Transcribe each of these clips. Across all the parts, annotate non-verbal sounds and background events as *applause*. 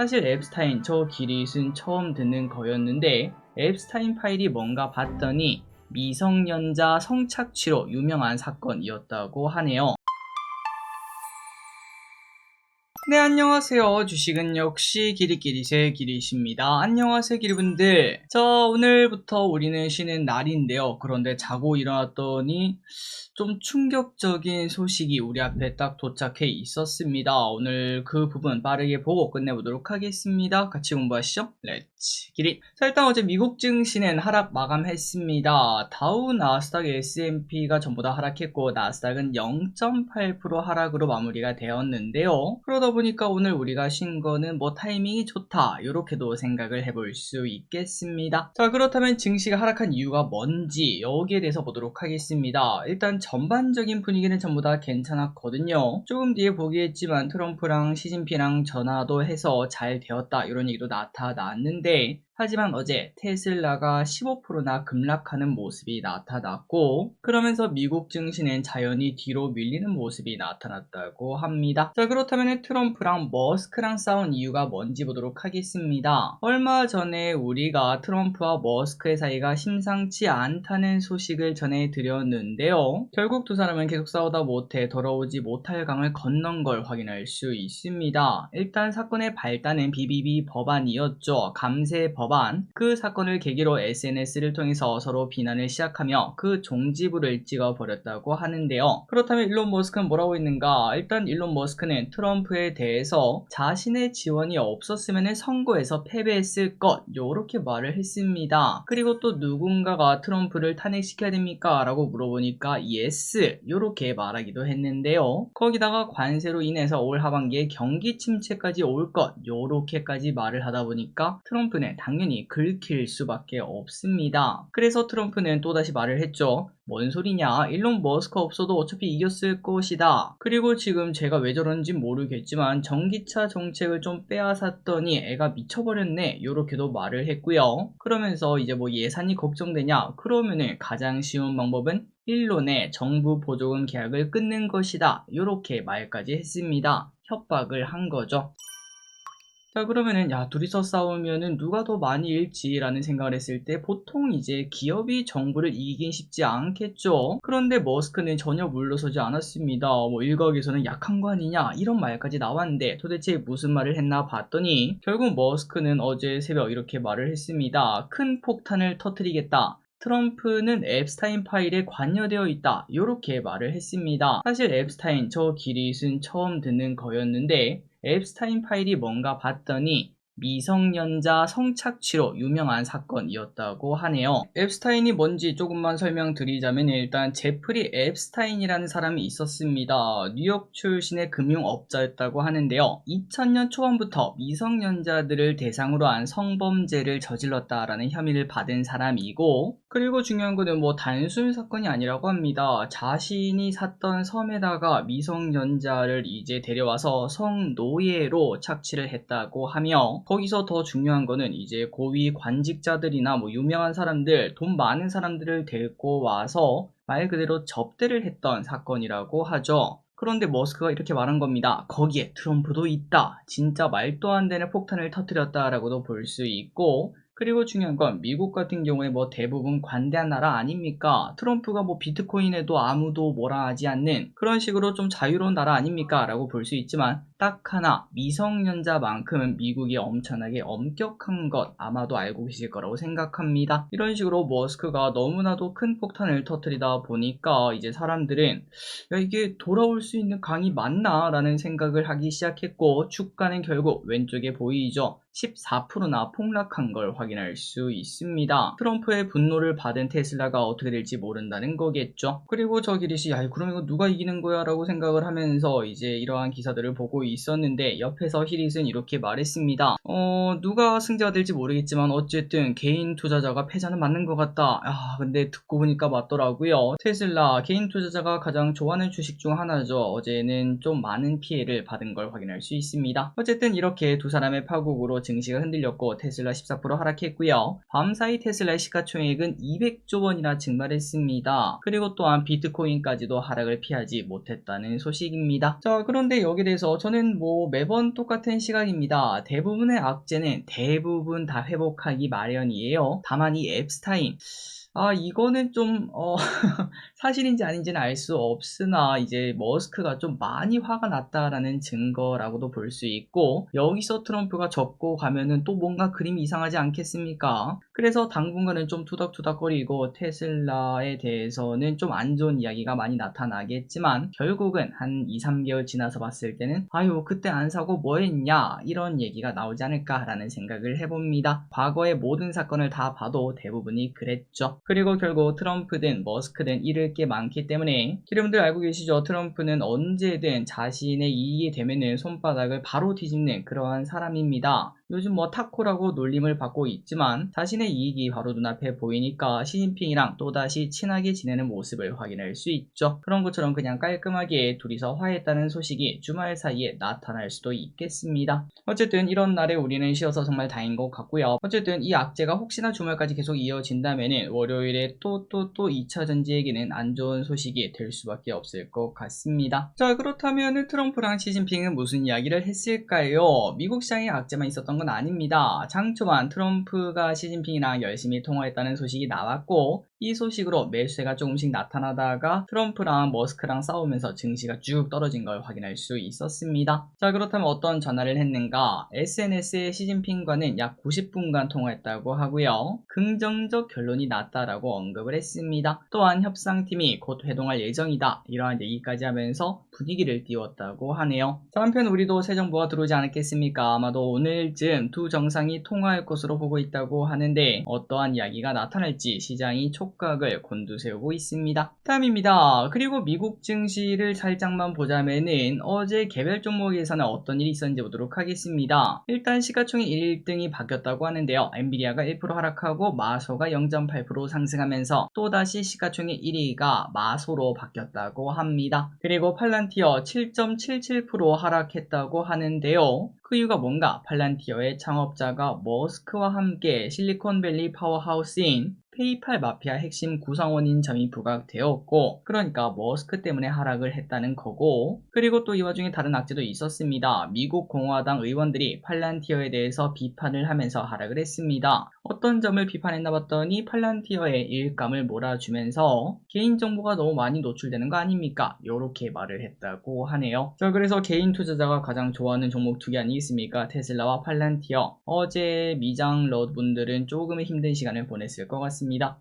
사실 앱스타인 저 기릿은 처음 듣는 거였는데 앱스타인 파일이 뭔가 봤더니 미성년자 성착취로 유명한 사건이었다고 하네요. 네, 안녕하세요. 주식은 역시 기리기리새 기리십니다. 안녕하세요, 기리분들. 자, 오늘부터 우리는 쉬는 날인데요. 그런데 자고 일어났더니 좀 충격적인 소식이 우리 앞에 딱 도착해 있었습니다. 오늘 그 부분 빠르게 보고 끝내보도록 하겠습니다. 같이 공부하시죠. 렛츠 기릿. 자, 일단 어제 미국 증시는 하락 마감했습니다. 다우, 나스닥, S&P가 전부 다 하락했고 나스닥은 0.8% 하락으로 마무리가 되었는데요. 그러다 보니 까 오늘 우리가 쉰 거는 뭐 타이밍이 좋다 이렇게도 생각을 해볼 수 있겠습니다. 자 그렇다면 증시가 하락한 이유가 뭔지 여기에 대해서 보도록 하겠습니다. 일단 전반적인 분위기는 전부 다 괜찮았거든요. 조금 뒤에 보겠지만 트럼프랑 시진핑이랑 전화도 해서 잘 되었다 이런 얘기도 나타났는데 하지만 어제 테슬라가 15%나 급락하는 모습이 나타났고 그러면서 미국 증시는 자연히 뒤로 밀리는 모습이 나타났다고 합니다. 자 그렇다면 트럼프랑 머스크랑 싸운 이유가 뭔지 보도록 하겠습니다. 얼마 전에 우리가 트럼프와 머스크의 사이가 심상치 않다는 소식을 전해드렸는데요. 결국 두 사람은 계속 싸우다 못해 돌아오지 못할 강을 건넌 걸 확인할 수 있습니다. 일단 사건의 발단은 BBB 법안이었죠. 감세 법안 법안, 그 사건을 계기로 SNS를 통해서 서로 비난을 시작하며 그 종지부를 찍어버렸다고 하는데요. 그렇다면 일론 머스크는 뭐라고 했는가? 일단 일론 머스크는 트럼프에 대해서 자신의 지원이 없었으면 선거에서 패배했을 것, 요렇게 말을 했습니다. 그리고 또 누군가가 트럼프를 탄핵시켜야 됩니까? 라고 물어보니까 yes, 요렇게 말하기도 했는데요. 거기다가 관세로 인해서 올 하반기에 경기 침체까지 올 것, 요렇게까지 말을 하다 보니까 트럼프는 당연히 당연히 긁힐 수밖에 없습니다. 그래서 트럼프는 또다시 말을 했죠. 뭔 소리냐? 일론 머스크 없어도 어차피 이겼을 것이다. 그리고 지금 제가 왜 저런지 모르겠지만 전기차 정책을 좀 빼앗았더니 애가 미쳐버렸네. 요렇게도 말을 했고요. 그러면서 이제 뭐 예산이 걱정되냐? 그러면은 가장 쉬운 방법은 일론의 정부 보조금 계약을 끊는 것이다. 요렇게 말까지 했습니다. 협박을 한 거죠 자 그러면은 야 둘이서 싸우면은 누가 더 많이 잃지라는 생각을 했을 때 보통 이제 기업이 정부를 이기긴 쉽지 않겠죠. 그런데 머스크는 전혀 물러서지 않았습니다. 뭐 일각에서는 약한 거 아니냐? 이런 말까지 나왔는데 도대체 무슨 말을 했나 봤더니 결국 머스크는 어제 새벽 이렇게 말을 했습니다 큰 폭탄을 터트리겠다. 트럼프는 앱스타인 파일에 관여되어 있다. 이렇게 말을 했습니다. 사실 앱스타인 저 기릿은 처음 듣는 거였는데 앱스타인 파일이 뭔가 봤더니 미성년자 성착취로 유명한 사건이었다고 하네요. 앱스타인이 뭔지 조금만 설명드리자면 일단 제프리 앱스타인이라는 사람이 있었습니다. 뉴욕 출신의 금융업자였다고 하는데요. 2000년 초반부터 미성년자들을 대상으로 한 성범죄를 저질렀다라는 혐의를 받은 사람이고 그리고 중요한 거는 뭐 단순 사건이 아니라고 합니다. 자신이 샀던 섬에다가 미성년자를 이제 데려와서 성노예로 착취를 했다고 하며 거기서 더 중요한 거는 이제 고위 관직자들이나 뭐 유명한 사람들, 돈 많은 사람들을 데리고 와서 말 그대로 접대를 했던 사건이라고 하죠. 그런데 머스크가 이렇게 말한 겁니다. 거기에 트럼프도 있다. 진짜 말도 안 되는 폭탄을 터뜨렸다라고도 볼 수 있고 그리고 중요한 건 미국 같은 경우에 뭐 대부분 관대한 나라 아닙니까? 트럼프가 뭐 비트코인에도 아무도 뭐라 하지 않는 그런 식으로 좀 자유로운 나라 아닙니까? 라고 볼 수 있지만 딱 하나 미성년자만큼은 미국이 엄청나게 엄격한 것 아마도 알고 계실 거라고 생각합니다. 이런 식으로 머스크가 너무나도 큰 폭탄을 터뜨리다 보니까 이제 사람들은 야 이게 돌아올 수 있는 강이 맞나? 라는 생각을 하기 시작했고 주가는 결국 왼쪽에 보이죠. 14%나 폭락한 걸 확인할 수 있습니다. 트럼프의 분노를 받은 테슬라가 어떻게 될지 모른다는 거겠죠. 그리고 저 기릿이 야 그럼 이거 누가 이기는 거야 라고 생각을 하면서 이제 이러한 기사들을 보고 있었는데 옆에서 히릿은 이렇게 말했습니다. 어 누가 승자가 될지 모르겠지만 어쨌든 개인 투자자가 패자는 맞는 것 같다. 아 근데 듣고 보니까 맞더라고요. 테슬라 개인 투자자가 가장 좋아하는 주식 중 하나죠. 어제는 좀 많은 피해를 받은 걸 확인할 수 있습니다. 어쨌든 이렇게 두 사람의 파국으로 증시가 흔들렸고 테슬라 14% 하락 하락했고요. 밤사이 테슬라의 시가총액은 200조 원이나 증발했습니다. 그리고 또한 비트코인까지도 하락을 피하지 못했다는 소식입니다. 자, 그런데 여기에 대해서 저는 뭐 매번 똑같은 시각입니다. 대부분의 악재는 대부분 다 회복하기 마련이에요. 다만 이 앱스타인 아, 이거는 좀, 어, *laughs* 사실인지 아닌지는 알 수 없으나, 이제 머스크가 좀 많이 화가 났다라는 증거라고도 볼 수 있고, 여기서 트럼프가 접고 가면은 또 뭔가 그림이 이상하지 않겠습니까? 그래서 당분간은 좀 투덕투덕거리고, 테슬라에 대해서는 좀 안 좋은 이야기가 많이 나타나겠지만, 결국은 한 2, 3개월 지나서 봤을 때는, 아유, 그때 안 사고 뭐 했냐? 이런 얘기가 나오지 않을까라는 생각을 해봅니다. 과거의 모든 사건을 다 봐도 대부분이 그랬죠. 그리고 결국 트럼프든 머스크든 잃을 게 많기 때문에 여러분들 알고 계시죠? 트럼프는 언제든 자신의 이익이 되면은 손바닥을 바로 뒤집는 그러한 사람입니다. 요즘 뭐 타코라고 놀림을 받고 있지만 자신의 이익이 바로 눈앞에 보이니까 시진핑이랑 또다시 친하게 지내는 모습을 확인할 수 있죠. 그런 것처럼 그냥 깔끔하게 둘이서 화했다는 소식이 주말 사이에 나타날 수도 있겠습니다. 어쨌든 이런 날에 우리는 쉬어서 정말 다행인 것 같고요. 어쨌든 이 악재가 혹시나 주말까지 계속 이어진다면은 월요일에 또 또 또 2차 전지에게는 안 좋은 소식이 될 수밖에 없을 것 같습니다. 자 그렇다면 트럼프랑 시진핑은 무슨 이야기를 했을까요? 미국 시장에 악재만 있었던 건 아닙니다. 장초반 트럼프가 시진핑이랑 열심히 통화했다는 소식이 나왔고 이 소식으로 매수세가 조금씩 나타나다가 트럼프랑 머스크랑 싸우면서 증시가 쭉 떨어진 걸 확인할 수 있었습니다. 자 그렇다면 어떤 전화를 했는가? SNS에 시진핑과는 약 90분간 통화했다고 하고요. 긍정적 결론이 났다라고 언급을 했습니다. 또한 협상팀이 곧 회동할 예정이다. 이러한 얘기까지 하면서 분위기를 띄웠다고 하네요. 자 한편 우리도 새 정부가 들어오지 않았겠습니까? 아마도 오늘쯤 두 정상이 통화할 것으로 보고 있다고 하는데 어떠한 이야기가 나타날지 시장이 촉 촉각을 곤두세우고 있습니다. 다음입니다. 그리고 미국 증시를 살짝만 보자면은 어제 개별 종목에서는 어떤 일이 있었는지 보도록 하겠습니다. 일단 시가총액 1등이 바뀌었다고 하는데요. 엔비디아가 1% 하락하고 마소가 0.8% 상승하면서 또다시 시가총액 1위가 마소로 바뀌었다고 합니다. 그리고 팔란티어 7.77% 하락했다고 하는데요. 그 이유가 뭔가 팔란티어의 창업자가 머스크와 함께 실리콘밸리 파워하우스인 페이팔 마피아 핵심 구성원인 점이 부각되었고 그러니까 머스크 때문에 하락을 했다는 거고 그리고 또 이 와중에 다른 악재도 있었습니다. 미국 공화당 의원들이 팔란티어에 대해서 비판을 하면서 하락을 했습니다. 어떤 점을 비판했나 봤더니 팔란티어의 일감을 몰아주면서 개인정보가 너무 많이 노출되는 거 아닙니까? 이렇게 말을 했다고 하네요. 자 그래서 개인 투자자가 가장 좋아하는 종목 두 개 아니겠습니까? 테슬라와 팔란티어 어제 미장 러분들은 조금의 힘든 시간을 보냈을 것 같습니다. 있습니다.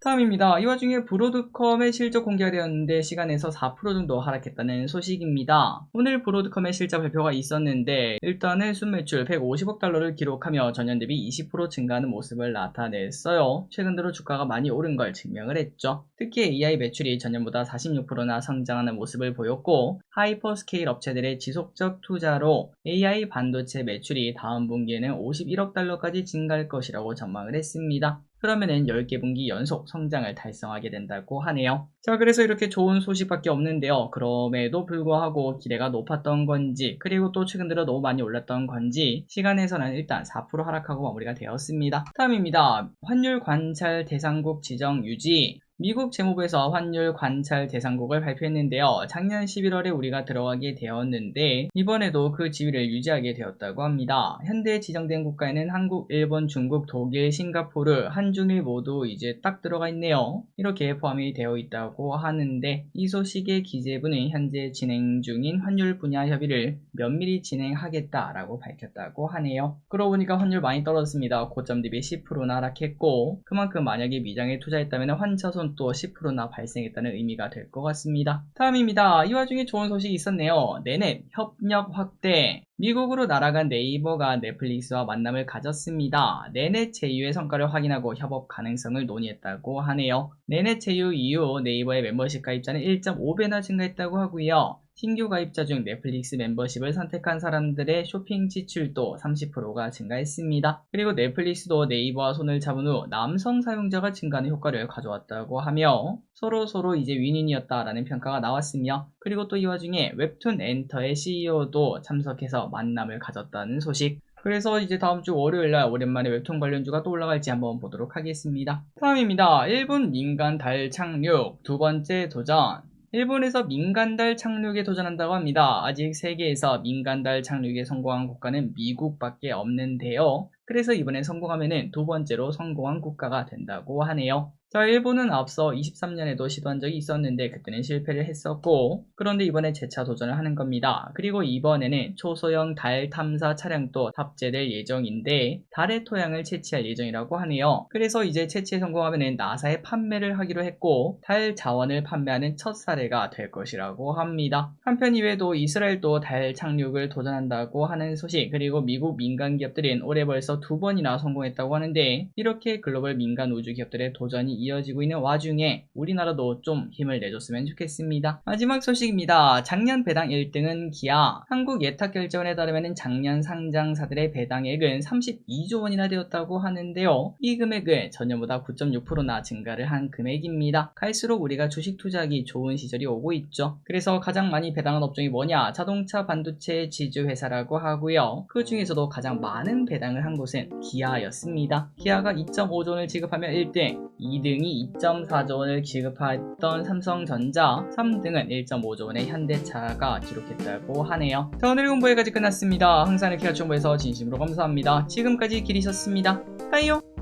다음입니다. 이 와중에 브로드컴의 실적 공개가 되었는데 시간에서 4% 정도 하락했다는 소식입니다. 오늘 브로드컴의 실적 발표가 있었는데 일단은 순매출 150억 달러를 기록하며 전년 대비 20% 증가하는 모습을 나타냈어요. 최근 들어 주가가 많이 오른 걸 증명을 했죠. 특히 AI 매출이 전년보다 46%나 성장하는 모습을 보였고 하이퍼스케일 업체들의 지속적 투자로 AI 반도체 매출이 다음 분기에는 51억 달러까지 증가할 것이라고 전망을 했습니다. 그러면은 10개 분기 연속 성장을 달성하게 된다고 하네요. 자, 그래서 이렇게 좋은 소식밖에 없는데요. 그럼에도 불구하고 기대가 높았던 건지, 그리고 또 최근 들어 너무 많이 올랐던 건지, 시간에서는 일단 4% 하락하고 마무리가 되었습니다. 다음입니다. 환율 관찰 대상국 지정 유지. 미국 재무부에서 환율 관찰 대상국을 발표했는데요. 작년 11월에 우리가 들어가게 되었는데 이번에도 그 지위를 유지하게 되었다고 합니다. 현재 지정된 국가에는 한국, 일본, 중국, 독일, 싱가포르, 한중일 모두 이제 딱 들어가 있네요. 이렇게 포함이 되어 있다고 하는데 이 소식의 기재부는 현재 진행 중인 환율 분야 협의를 면밀히 진행하겠다라고 밝혔다고 하네요. 그러고 보니까 환율 많이 떨어졌습니다. 고점 대비 10%나 하락했고 그만큼 만약에 미장에 투자했다면 환차손 또 10%나 발생했다는 의미가 될 것 같습니다. 다음입니다. 이 와중에 좋은 소식이 있었네요. 네넷 협력 확대. 미국으로 날아간 네이버가 넷플릭스와 만남을 가졌습니다. 네넷 제휴의 성과를 확인하고 협업 가능성을 논의했다고 하네요. 네넷 제휴 이후 네이버의 멤버십 가입자는 1.5배나 증가했다고 하고요. 신규 가입자 중 넷플릭스 멤버십을 선택한 사람들의 쇼핑 지출도 30%가 증가했습니다. 그리고 넷플릭스도 네이버와 손을 잡은 후 남성 사용자가 증가하는 효과를 가져왔다고 하며 서로 서로 이제 윈윈이었다라는 평가가 나왔으며 그리고 또 이 와중에 웹툰 엔터의 CEO도 참석해서 만남을 가졌다는 소식 그래서 이제 다음 주 월요일 날 오랜만에 웹툰 관련주가 또 올라갈지 한번 보도록 하겠습니다. 다음입니다. 일본 민간 달 착륙 두 번째 도전. 일본에서 민간달 착륙에 도전한다고 합니다. 아직 세계에서 민간달 착륙에 성공한 국가는 미국밖에 없는데요. 그래서 이번에 성공하면은 두 번째로 성공한 국가가 된다고 하네요. 자, 일본은 앞서 23년에도 시도한 적이 있었는데 그때는 실패를 했었고 그런데 이번에 재차 도전을 하는 겁니다. 그리고 이번에는 초소형 달 탐사 차량도 탑재될 예정인데 달의 토양을 채취할 예정이라고 하네요. 그래서 이제 채취에 성공하면 나사에 판매를 하기로 했고 달 자원을 판매하는 첫 사례가 될 것이라고 합니다. 한편 이외에도 이스라엘도 달 착륙을 도전한다고 하는 소식 그리고 미국 민간 기업들은 올해 벌써 두 번이나 성공했다고 하는데 이렇게 글로벌 민간 우주 기업들의 도전이 이어지고 있는 와중에 우리나라도 좀 힘을 내줬으면 좋겠습니다. 마지막 소식입니다. 작년 배당 1등은 기아. 한국 예탁결제원에 따르면 작년 상장사들의 배당액은 32조 원이나 되었다고 하는데요. 이 금액은 전년보다 9.6%나 증가를 한 금액입니다. 갈수록 우리가 주식 투자하기 좋은 시절이 오고 있죠. 그래서 가장 많이 배당한 업종이 뭐냐? 자동차 반도체 지주 회사라고 하고요. 그 중에서도 가장 많은 배당을 한 곳은 기아였습니다. 기아가 2.5조 원을 지급하며 1등, 2등이 2.4조 원을 지급했던 삼성전자, 3등은 1.5조 원의 현대차가 기록했다고 하네요. 자, 오늘 공부 여기까지 끝났습니다. 항상 이렇게 공부해서 진심으로 감사합니다. 지금까지 길이셨습니다. 빠이요!